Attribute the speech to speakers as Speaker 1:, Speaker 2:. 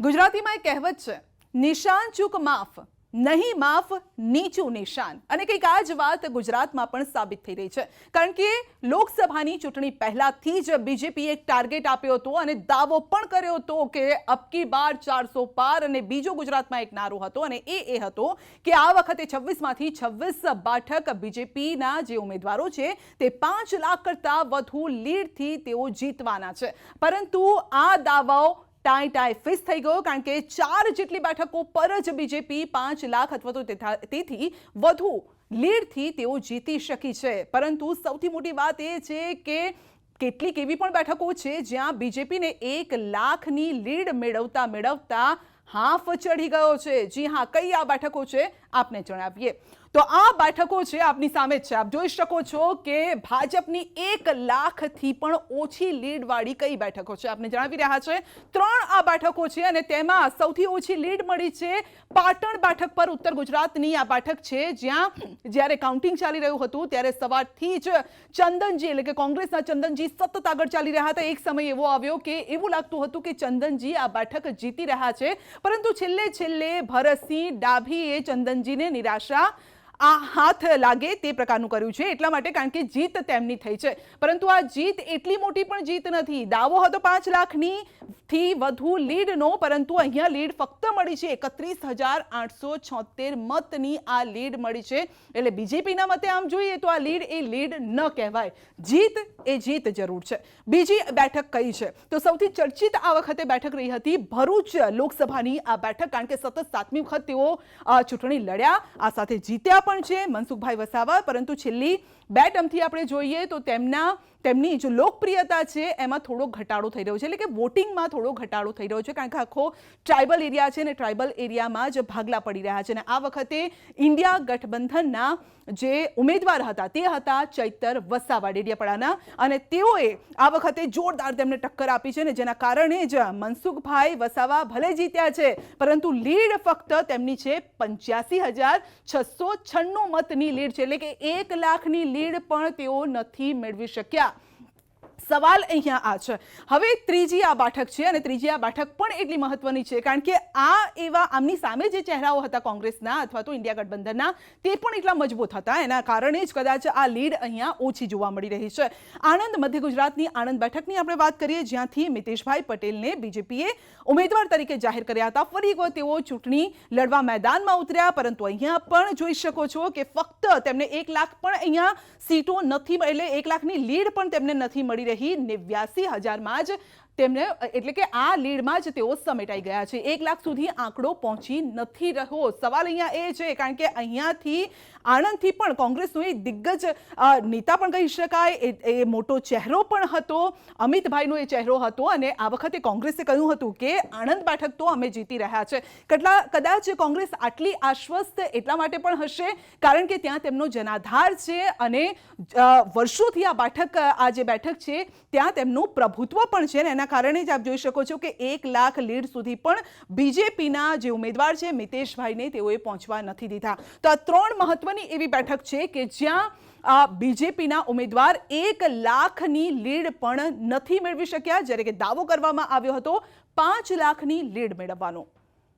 Speaker 1: ગુજરાતીમાં એક કહેવત છે, નિશાન ચૂક માફ, નહીં માફ નીચું નિશાન. અને કંઈક આ જ વાત ગુજરાતમાં પણ સાબિત થઈ રહી છે. કારણ કે લોકસભાની ચૂંટણી પહેલાથી જ બીજેપીએ એક ટાર્ગેટ આપ્યો હતો અને દાવો પણ કર્યો હતો કે અબકી બાર ચારસો પાર અને બીજો ગુજરાતમાં એક નારો હતો અને એ એ હતો કે આ વખતે છવ્વીસમાંથી છવ્વીસ બેઠક બીજેપીના જે ઉમેદવારો છે તે પાંચ લાખ કરતાં વધુ લીડથી તેઓ જીતવાના છે. પરંતુ આ દાવાઓ ટાઈ ટાઈ ફિસ થઈ ગયો, કારણ કે ચાર જેટલી બેઠકો પર જ બીજેપી પાંચ લાખ અથવા તો તેથા- વધુ લીડથી તેઓ જીતી શકી છે. પરંતુ સૌથી મોટી વાત એ છે કે કેટલીક એવી પણ બેઠકો છે જ્યાં બીજેપીને એક લાખની લીડ મેળવતા મેળવતા હાફ ચઢી ગયો છે. જી હા, કઈ આ બેઠકો છે? આપને જણાવીએ. તો આ બેઠકો છે આપની સામે જ છે. આપ જોઈ શકો છો કે ભાજપની એક લાખથી પણ ઓછી લીડવાળી કઈ બેઠકો છે? આપને જણાવી રહ્યા છે, ત્રણ આ બેઠકો છે અને તેમાં સૌથી ઓછી લીડ મળી છે પાટણ બેઠક પર, ઉત્તર ગુજરાતની આ બેઠક છે. જ્યાં જ્યારે કાઉન્ટિંગ ચાલી રહ્યું હતું, ત્યારે સવારથી જ ચંદનજી એટલે કે કોંગ્રેસના ચંદનજી સતત આગળ ચાલી રહ્યા હતા. એક સમય એવો આવ્યો કે એવું લાગતું હતું કે ચંદનજી આ બેઠક જીતી રહ્યા છે. પરંતુ છેલ્લે છેલ્લે ભરતસિંહ ડાભીએ ચંદનજીને નિરાશા આ હાથ લાગે તે પ્રકારનું કર્યું છે, એટલા માટે કારણ કે જીત તેમની થઈ છે. પરંતુ આ જીત એટલી મોટી પણ જીત નથી. દાવો હતો પાંચ લાખની થી વધુ લીડનો, પરંતુ અહીંયા લીડ ફક્ત મળી છે. એકત્રીસ હજાર આઠસો છોતેર મતની આ લીડ મળી છે. એટલે બીજેપીના મતે આમ જોઈએ તો આ લીડ એ લીડ ન કહેવાય. જીત એ જીત જરૂર છે. બીજી બેઠક કઈ છે? તો સૌથી ચર્ચિત આ વખતે બેઠક રહી હતી ભરૂચ લોકસભાની આ બેઠક, કારણ કે સતત સાતમી વખત તેઓ ચૂંટણી લડ્યા. આ સાથે જીત્યા પણ છે મનસુખભાઈ વસાવા, પરંતુ છેલ્લી બે ટર્મથી આપણે જોઈએ તો તેમના, તેમની જો લોકપ્રિયતા છે એમાં થોડો ઘટાડો થઈ રહ્યો છે. એટલે કે વોટિંગમાં થોડો ઘટાડો થઈ રહ્યો છે, કારણ કે આખો ટ્રાઇબલ એરિયા છે ને ટ્રાઇબલ એરિયામાં જ ભાગલા પડી રહ્યા છે. અને આ વખતે ઇન્ડિયા ગઠબંધનના જે ઉમેદવાર હતા તે હતા ચૈતર વસાવા ડેડિયાપાડાના. અને તેઓએ આ વખતે જોરદાર તેમને ટક્કર આપી છે ને જેના કારણે જ મનસુખભાઈ વસાવા ભલે જીત્યા છે, પરંતુ લીડ ફક્ત તેમની છે પંચ્યાસી હજાર છસો છન્નું મતની લીડ છે એટલે કે એક લાખની લીડ પણ તેઓ નથી મેળવી શક્યા. સવાલ અહીંયા આ છે. હવે ત્રીજી આ બેઠક છે અને ત્રીજી આ બેઠક પણ એટલી મહત્વની છે કારણ કે આ એવા આમની સામે જે ચહેરાઓ હતા કોંગ્રેસના અથવા તો ઇન્ડિયા ગઠબંધનના, તે પણ એટલા મજબૂત હતા. એના કારણે જ કદાચ આ લીડ અહીંયા ઓછી જોવા મળી રહી છે. આણંદ, મધ્ય ગુજરાતની આણંદ બેઠકની આપણે વાત કરીએ, જ્યાંથી મિતેશભાઈ પટેલને બીજેપીએ ઉમેદવાર તરીકે જાહેર કર્યા હતા. ફરી એકવાર તેઓ ચૂંટણી લડવા મેદાનમાં ઉતર્યા, પરંતુ અહીંયા પણ જોઈ શકો છો કે ફક્ત તેમને એક લાખ પણ અહીંયા સીટો નથી એટલે એક લાખની લીડ પણ તેમને નથી મળી રહી નેવ્યાસી હજારમાં જ તેમને એટલે કે આ લીડમાં જ તેઓ સમેટાઈ ગયા છે. એક લાખ સુધી આંકડો પહોંચી નથી રહ્યો. સવાલ અહીંયા એ છે, કારણ કે અહીંયાથી આણંદથી પણ કોંગ્રેસનો એક દિગ્ગજ નેતા પણ કહી શકાય. એ એ મોટો ચહેરો પણ હતો. અમિતભાઈનો એ ચહેરો હતો અને આ વખતે કોંગ્રેસે કહ્યું હતું કે આણંદ બેઠક તો અમે જીતી રહ્યા છે. કેટલા, કદાચ કોંગ્રેસ આટલી આશ્વસ્ત એટલા માટે પણ હશે? કારણ કે ત્યાં તેમનો જનાધાર છે અને વર્ષોથી આ બેઠક, આ જે બેઠક છે, ત્યાં તેમનું પ્રભુત્વ પણ છે ને એના કારણે જ આપ જોઈ શકો છો કે એક લાખ લીડ સુધી પણ બીજેપીના જે ઉમેદવાર છે, મિતેશભાઈને તેઓએ પહોંચવા નથી દીધા. તો આ ત્રણ મહત્વની એવી બેઠક છે કે જ્યાં આ બીજેપીના ઉમેદવાર એક લાખની લીડ પણ નથી મેળવી શક્યા. જ્યારે કે દાવો કરવામાં આવ્યો હતો, પાંચ લાખની લીડ મેળવવાનો.